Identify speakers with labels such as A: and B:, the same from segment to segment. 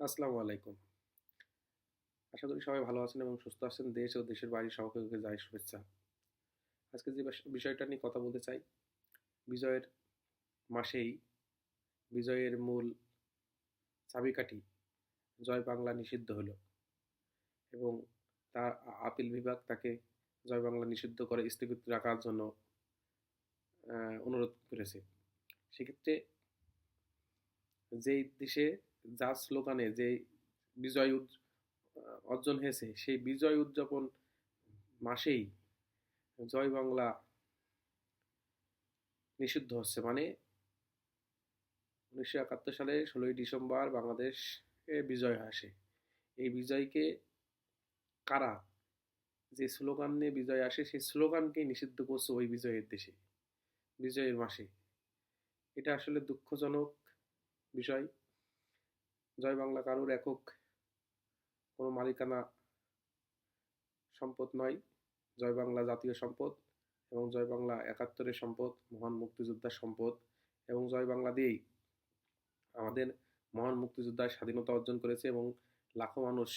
A: আসসালামু আলাইকুম। আশা করি সবাই ভালো আছেন এবং সুস্থ আছেন। দেশ ও দেশের বাইরে সবাইকে যায় শুভেচ্ছা। আজকে যে বিষয়টা নিয়ে কথা বলতে চাই, বিজয়ের মাসেই বিজয়ের মূল চাবিকাঠি জয় বাংলা নিষিদ্ধ হলো এবং তার আপিল বিভাগ তাকে জয় বাংলা নিষিদ্ধ করে স্থগিত রাখার জন্য অনুরোধ করেছে। সেক্ষেত্রে যেই দেশে যার স্লোগানে যে বিজয় উদ- অর্জন হয়েছে, সেই বিজয় উদযাপন মাসেই জয় বাংলা নিষিদ্ধ হচ্ছে। মানে উনিশশো একাত্তর সালে ষোলোই ডিসেম্বর বাংলাদেশ বিজয় আসে। এই বিজয়কে কারা যে স্লোগান নিয়ে বিজয় আসে, সেই স্লোগানকে নিষিদ্ধ করছে ওই বিজয়ের দেশে, বিজয়ের মাসে। এটা আসলে দুঃখজনক বিষয়। জয় বাংলা কারোর একক কোনো মালিকানা সম্পদ নয়। জয় বাংলা জাতীয় সম্পদ এবং জয় বাংলা একাত্তরের সম্পদ, মহান মুক্তিযোদ্ধার সম্পদ এবং জয় বাংলা দিয়েই আমাদের মহান মুক্তিযোদ্ধার স্বাধীনতা অর্জন করেছে এবং লাখো মানুষ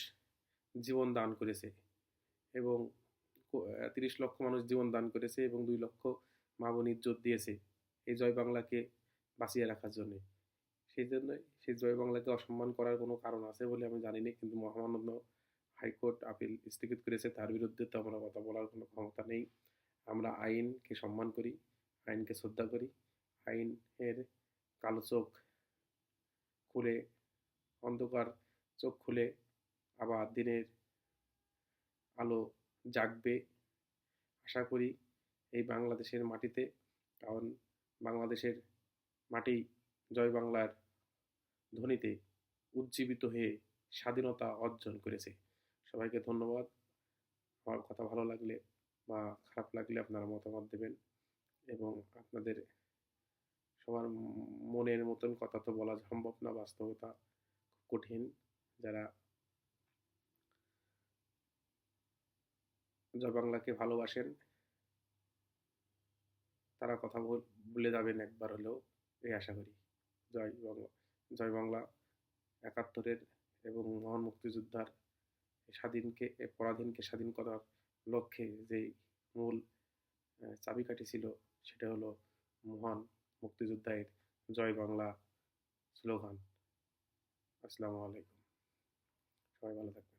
A: জীবন দান করেছে এবং তিরিশ লক্ষ মানুষ জীবন দান করেছে এবং দুই লক্ষ মা বোন ইজ্জত দিয়েছে এই জয় বাংলাকে বাঁচিয়ে রাখার জন্য। সেই জন্য সেই বাংলাকে অসম্মান করার কোনো কারণ আছে বলে আমি জানি না কিন্তু মহামান্য হাইকোর্ট আপিল স্থগিত করেছে, তার বিরুদ্ধে তো আমরা কথা বলার কোনো ক্ষমতা নেই। আমরা আইনকে সম্মান করি, আইনকে শ্রদ্ধা করি। আইনের কালো চোখ খুলে, অন্ধকার চোখ খুলে আবার দিনের আলো জাগবে। আশা করি এই বাংলাদেশের মাটিতে, কারণ বাংলাদেশের মাটি জয় বাংলার ধ্বনিতে উজ্জীবিত হয়ে স্বাধীনতা অর্জন করেছে। সবাইকে ধন্যবাদ। আমার কথা ভালো লাগলে বা খারাপ লাগলে আপনারা মতামত দেবেন এবং আপনাদের সবার মনের মতন কথা তো বলা সম্ভব না, বাস্তবতা কঠিন। যারা জয় বাংলাকে ভালোবাসেন, তারা কথা বলে যাবেন একবার হলেও, এই আশা করি। জয় বাংলা। জয় বাংলা একাত্তরের এবং মহান মুক্তিযোদ্ধার স্বাধীনকে পরাধীনকে স্বাধীন করার লক্ষ্যে যে মূল চাবিকাঠি ছিল, সেটা হলো মহান মুক্তিযোদ্ধায়ের জয় বাংলা স্লোগান। আসসালামু আলাইকুম। সবাই ভালো থাকবেন।